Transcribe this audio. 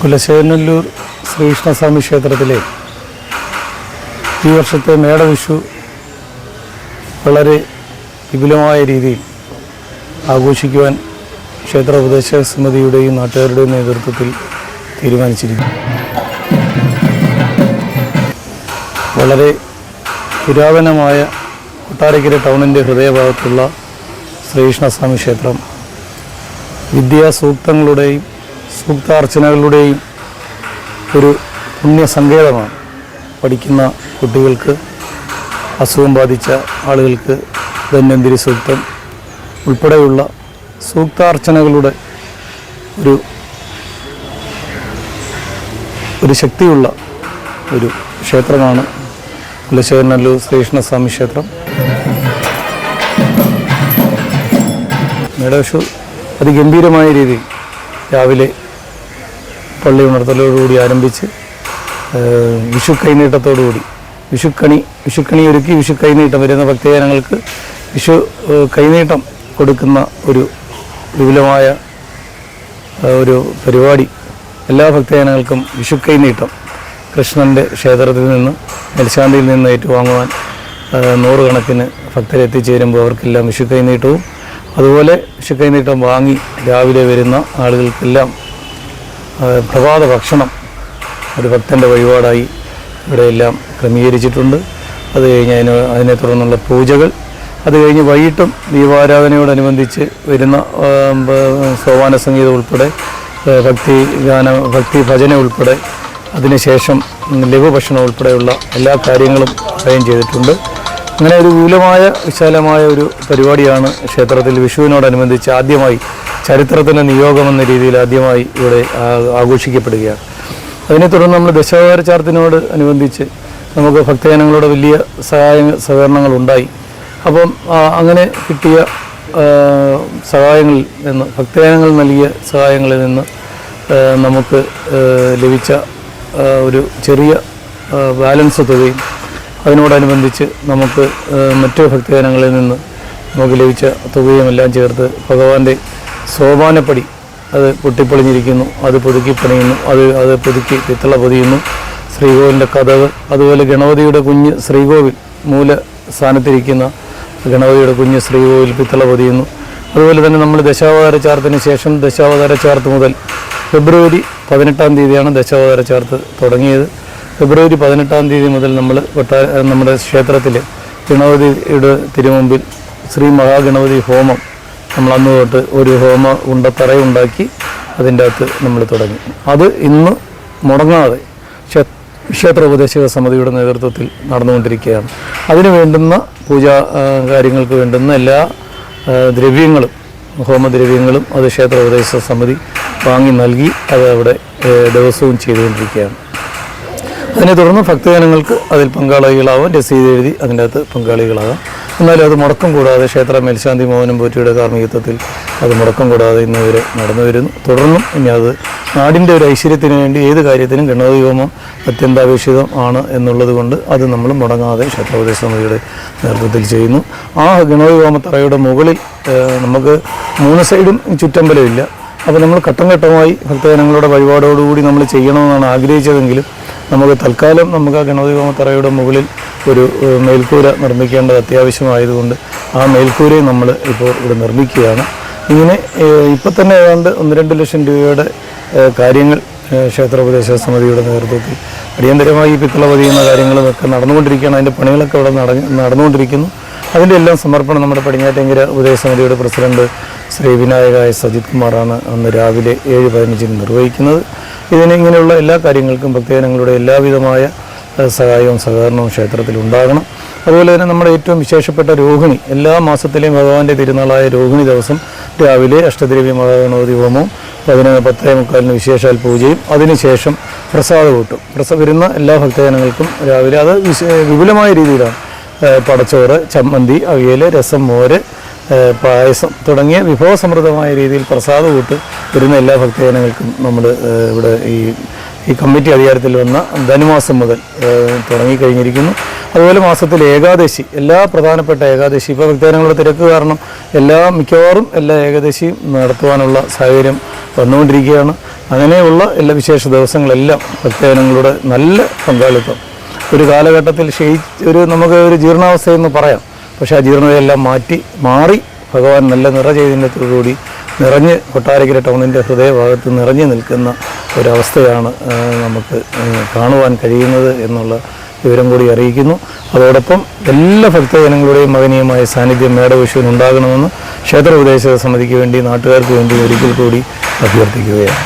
കുലശേനല്ലൂർ ശ്രീകൃഷ്ണസ്വാമി ക്ഷേത്രത്തിലെ ഈ വർഷത്തെ മേടവിഷു വളരെ വിപുലമായ രീതിയിൽ ആഘോഷിക്കുവാൻ ക്ഷേത്ര ഉപദേശക സമിതിയുടെയും നാട്ടുകാരുടെയും നേതൃത്വത്തിൽ തീരുമാനിച്ചിരിക്കുന്നു. വളരെ പുരാതനമായ കൊട്ടാരക്കര ടൗണിന്റെ ഹൃദയഭാഗത്തുള്ള ശ്രീകൃഷ്ണസ്വാമി ക്ഷേത്രം വിദ്യാസൂക്തങ്ങളുടെയും സൂക്താർച്ചനകളുടെയും ഒരു പുണ്യസങ്കേതമാണ് പഠിക്കുന്ന കുട്ടികൾക്ക് അസുഖം ബാധിച്ച ആളുകൾക്ക് ധന്വന്തിരി സൂക്തം ഉൾപ്പെടെയുള്ള സൂക്താർച്ചനകളുടെ ഒരു ഒരു ശക്തിയുള്ള ഒരു ക്ഷേത്രമാണ് കുലശേഖരനല്ലൂർ ശ്രീകൃഷ്ണസ്വാമി ക്ഷേത്രം. മേടവിഷു അതിഗംഭീരമായ രീതിയിൽ രാവിലെ പള്ളി ഉണർത്തലോടുകൂടി ആരംഭിച്ച് വിഷു കൈനീട്ടത്തോടുകൂടി വിഷുക്കണി വിഷുക്കണി ഒരുക്കി വിഷു കൈനീട്ടം വരുന്ന ഭക്തജനങ്ങൾക്ക് വിഷു കൈനീട്ടം കൊടുക്കുന്ന ഒരു വിപുലമായ ഒരു പരിപാടി. എല്ലാ ഭക്തജനങ്ങൾക്കും വിഷു കൈനീട്ടം കൃഷ്ണന്റെ ക്ഷേത്രത്തിൽ നിന്ന് മേൽശാന്തിയിൽ നിന്ന് ഏറ്റുവാങ്ങുവാൻ നൂറുകണക്കിന് ഭക്തർ എത്തിച്ചേരുമ്പോൾ അവർക്കെല്ലാം വിഷു കൈനീട്ടവും അതുപോലെ വിഷു കൈനീട്ടം വാങ്ങി രാവിലെ വരുന്ന ആളുകൾക്കെല്ലാം പ്രഭാത ഭക്ഷണം ഒരു ഭക്തന്റെ വഴിപാടായി ഇവിടെയെല്ലാം ക്രമീകരിച്ചിട്ടുണ്ട്. അത് കഴിഞ്ഞ് അതിന് അതിനെ തുടർന്നുള്ള പൂജകൾ. അത് കഴിഞ്ഞ് വൈകിട്ടും ദീപാരാധനയോടനുബന്ധിച്ച് വരുന്ന സോപാന സംഗീതം ഉൾപ്പെടെ ഭക്തി ഗാന ഭക്തി ഭജന ഉൾപ്പെടെ അതിനുശേഷം ലഘുഭക്ഷണം ഉൾപ്പെടെയുള്ള എല്ലാ കാര്യങ്ങളും അറേഞ്ച് ചെയ്തിട്ടുണ്ട്. അങ്ങനെ ഒരു വിപുലമായ വിശാലമായ ഒരു പരിപാടിയാണ് ക്ഷേത്രത്തിൽ വിഷുവിനോടനുബന്ധിച്ച് ആദ്യമായി ചരിത്രത്തിന്റെ നിയോഗം എന്ന രീതിയിൽ ആദ്യമായി ഇവിടെ ആഘോഷിക്കപ്പെടുകയാണ്. അതിനെ തുടർന്ന് നമ്മൾ ദശാവതാര ചാർത്തിനോട് അനുബന്ധിച്ച് നമുക്ക് ഭക്തജനങ്ങളുടെ വലിയ സഹായ സഹകരണങ്ങൾ ഉണ്ടായി അപ്പം അങ്ങനെ കിട്ടിയ സഹായങ്ങളിൽ നിന്ന് ഭക്തജനങ്ങൾ നൽകിയ സഹായങ്ങളിൽ നിന്ന് നമുക്ക് ലഭിച്ച ഒരു ചെറിയ ബാലൻസ് തുകയും അതിനോടനുബന്ധിച്ച് നമുക്ക് മറ്റു ഭക്തജനങ്ങളിൽ നിന്ന് നമുക്ക് ലഭിച്ച തുകയും എല്ലാം ചേർത്ത് ഭഗവാന്റെ സോപാനപ്പടി. അത് പൊട്ടിപ്പൊളിഞ്ഞിരിക്കുന്നു. അത് പുതുക്കി പണിയുന്നു. അത് അത് പുതുക്കി പിത്തള പൊതിയുന്നു. ശ്രീകോവിലിന്റെ കഥവ് അതുപോലെ ഗണപതിയുടെ കുഞ്ഞ് ശ്രീകോവിൽ മൂല സ്ഥാനത്തിരിക്കുന്ന ഗണപതിയുടെ കുഞ്ഞ് ശ്രീകോവിൽ പിത്തള പൊതിയുന്നു. അതുപോലെ തന്നെ നമ്മൾ ദശാവതാര ചാർത്തിന് ശേഷം ദശാവതാര ചാർത്ത് മുതൽ ഫെബ്രുവരി പതിനെട്ടാം തീയതിയാണ് ദശാവതാര ചാർത്ത് തുടങ്ങിയത്. ഫെബ്രുവരി പതിനെട്ടാം തീയതി മുതൽ നമ്മൾ കൊട്ടാര നമ്മുടെ ക്ഷേത്രത്തിൽ ഗണപതിയുടെ തിരുമുമ്പിൽ ശ്രീ മഹാഗണപതി ഹോമം നമ്മൾ അന്ന് തൊട്ട് ഒരു ഹോമ ഉണ്ടത്തറയുണ്ടാക്കി അതിന്റെ അകത്ത് നമ്മൾ തുടങ്ങി. അത് ഇന്ന് മുടങ്ങാതെ ക്ഷേ- ക്ഷേത്ര ഉപദേശക സമിതിയുടെ നേതൃത്വത്തിൽ നടന്നുകൊണ്ടിരിക്കുകയാണ്. അതിന് വേണ്ടുന്ന പൂജാ കാര്യങ്ങൾക്ക് വേണ്ടുന്ന എല്ലാ ദ്രവ്യങ്ങളും ഹോമദ്രവ്യങ്ങളും അത് ക്ഷേത്ര ഉപദേശക സമിതി വാങ്ങി നൽകി അത് അവിടെ ദിവസവും ചെയ്തുകൊണ്ടിരിക്കുകയാണ്. അതിനെ തുടർന്ന് ഭക്തജനങ്ങൾക്ക് അതിൽ പങ്കാളികളാവാം രസീത് എഴുതി അതിന്റെ അകത്ത് പങ്കാളികളാകാം. എന്നാലും അത് മുടക്കം കൂടാതെ ക്ഷേത്ര മേൽശാന്തി മോഹനം പോറ്റിയുടെ കാർമ്മികത്വത്തിൽ അത് മുടക്കം കൂടാതെ ഇന്ന് വരെ നടന്നു വരുന്നു. തുടർന്നും ഇനി അത് നാടിന്റെ ഒരു ഐശ്വര്യത്തിന് വേണ്ടി ഏത് കാര്യത്തിനും ഗണപതി ഹോമം അത്യന്താപേക്ഷിതം ആണ് എന്നുള്ളത് കൊണ്ട് അത് നമ്മൾ മുടങ്ങാതെ ക്ഷേത്രോപദേശ സമിതിയുടെ നേതൃത്വത്തിൽ ചെയ്യുന്നു. ആ ഗണപതി തറയുടെ മുകളിൽ നമുക്ക് മൂന്ന് സൈഡും ചുറ്റമ്പലമില്ല അപ്പോൾ നമ്മൾ ഘട്ടം ഘട്ടമായി ഭക്തജനങ്ങളുടെ വഴിപാടോടുകൂടി നമ്മൾ ചെയ്യണമെന്നാണ് ആഗ്രഹിച്ചതെങ്കിലും നമുക്ക് തൽക്കാലം നമുക്ക് ആ ഗണപതി ഹോമത്തറയുടെ മുകളിൽ ഒരു മേൽക്കൂര നിർമ്മിക്കേണ്ടത് അത്യാവശ്യമായതുകൊണ്ട് ആ മേൽക്കൂരയും നമ്മൾ ഇപ്പോൾ ഇവിടെ നിർമ്മിക്കുകയാണ്. ഇങ്ങനെ ഇപ്പം തന്നെ ഏതാണ്ട് ഒന്ന് രണ്ട് ലക്ഷം രൂപയുടെ കാര്യങ്ങൾ ക്ഷേത്രോപദേശ സമിതിയുടെ നേതൃത്വത്തിൽ അടിയന്തരമായി പിത്തള പതിയുന്ന കാര്യങ്ങളുമൊക്കെ നടന്നുകൊണ്ടിരിക്കുകയാണ്. അതിന്റെ പണികളൊക്കെ ഇവിടെ നട നടന്നുകൊണ്ടിരിക്കുന്നു. അതിന്റെ എല്ലാം സമർപ്പണം നമ്മുടെ പടിഞ്ഞാറ്റങ്കര ഉപദേശസമിതിയുടെ പ്രസിഡന്റ് ശ്രീ വിനായകായ സജിത് കുമാറാണ് അന്ന് രാവിലെ ഏഴ് പതിനഞ്ചിന് നിർവഹിക്കുന്നത്. ഇതിന് ഇങ്ങനെയുള്ള എല്ലാ കാര്യങ്ങൾക്കും ഭക്തജനങ്ങളുടെ എല്ലാവിധമായ സഹായവും സഹകരണവും ക്ഷേത്രത്തിൽ ഉണ്ടാകണം. അതുപോലെ തന്നെ നമ്മുടെ ഏറ്റവും വിശേഷപ്പെട്ട രോഹിണി എല്ലാ മാസത്തിലെയും ഭഗവാന്റെ തിരുനാളായ രോഹിണി ദിവസം രാവിലെ അഷ്ടദ്രവ്യ മഹാഗണപതി ഹോമവും പതിനൊന്ന് പത്തേ മുക്കാലിന് വിശേഷാൽ പൂജയും. അതിനുശേഷം പ്രസാദ കൂട്ടും. പ്രസ വരുന്ന എല്ലാ ഭക്തജനങ്ങൾക്കും രാവിലെ അത് വിപുലമായ രീതിയിലാണ്. പടച്ചോറ് ചമ്മന്തി അവിയൽ രസം മോര് പായസം തുടങ്ങിയ വിഭവസമൃദ്ധമായ രീതിയിൽ പ്രസാദ കൂട്ട് വരുന്ന എല്ലാ ഭക്തജനങ്ങൾക്കും നമ്മൾ ഇവിടെ ഈ ഈ കമ്മിറ്റി അധികാരത്തിൽ വന്ന ധനുമാസം മുതൽ തുടങ്ങിക്കഴിഞ്ഞിരിക്കുന്നു. അതുപോലെ മാസത്തിൽ ഏകാദശി എല്ലാ പ്രധാനപ്പെട്ട ഏകാദശി ഇപ്പോൾ ഭക്തജനങ്ങളുടെ തിരക്ക് കാരണം എല്ലാ മിക്കവാറും എല്ലാ ഏകാദശിയും നടത്തുവാനുള്ള സാഹചര്യം വന്നുകൊണ്ടിരിക്കുകയാണ്. അങ്ങനെയുള്ള എല്ലാ വിശേഷ ദിവസങ്ങളെല്ലാം ഭക്തജനങ്ങളുടെ നല്ല പങ്കാളിത്തം. ഒരു കാലഘട്ടത്തിൽ ഒരു നമുക്ക് ഒരു ജീർണാവസ്ഥയെന്ന് പറയാം. പക്ഷേ ആ ജീർണതയെല്ലാം മാറ്റി മാറി ഭഗവാൻ നല്ല നിറ ചൈതന്യത്തോടുകൂടി നിറഞ്ഞ് കൊട്ടാരക്കര ടൗണിന്റെ ഹൃദയഭാഗത്ത് നിറഞ്ഞു നിൽക്കുന്ന ഒരവസ്ഥയാണ് നമുക്ക് കാണുവാൻ കഴിയുന്നത് എന്നുള്ള വിവരം കൂടി അറിയിക്കുന്നു. അതോടൊപ്പം എല്ലാ ഭക്തജനങ്ങളുടെയും മകനീയമായ സാന്നിധ്യം മേടവിഷുവിന് ഉണ്ടാകണമെന്ന് ക്ഷേത്ര ഉപദേശക സമിതിക്ക് വേണ്ടി നാട്ടുകാർക്ക് വേണ്ടി ഒരിക്കൽ കൂടി അഭ്യർത്ഥിക്കുകയാണ്.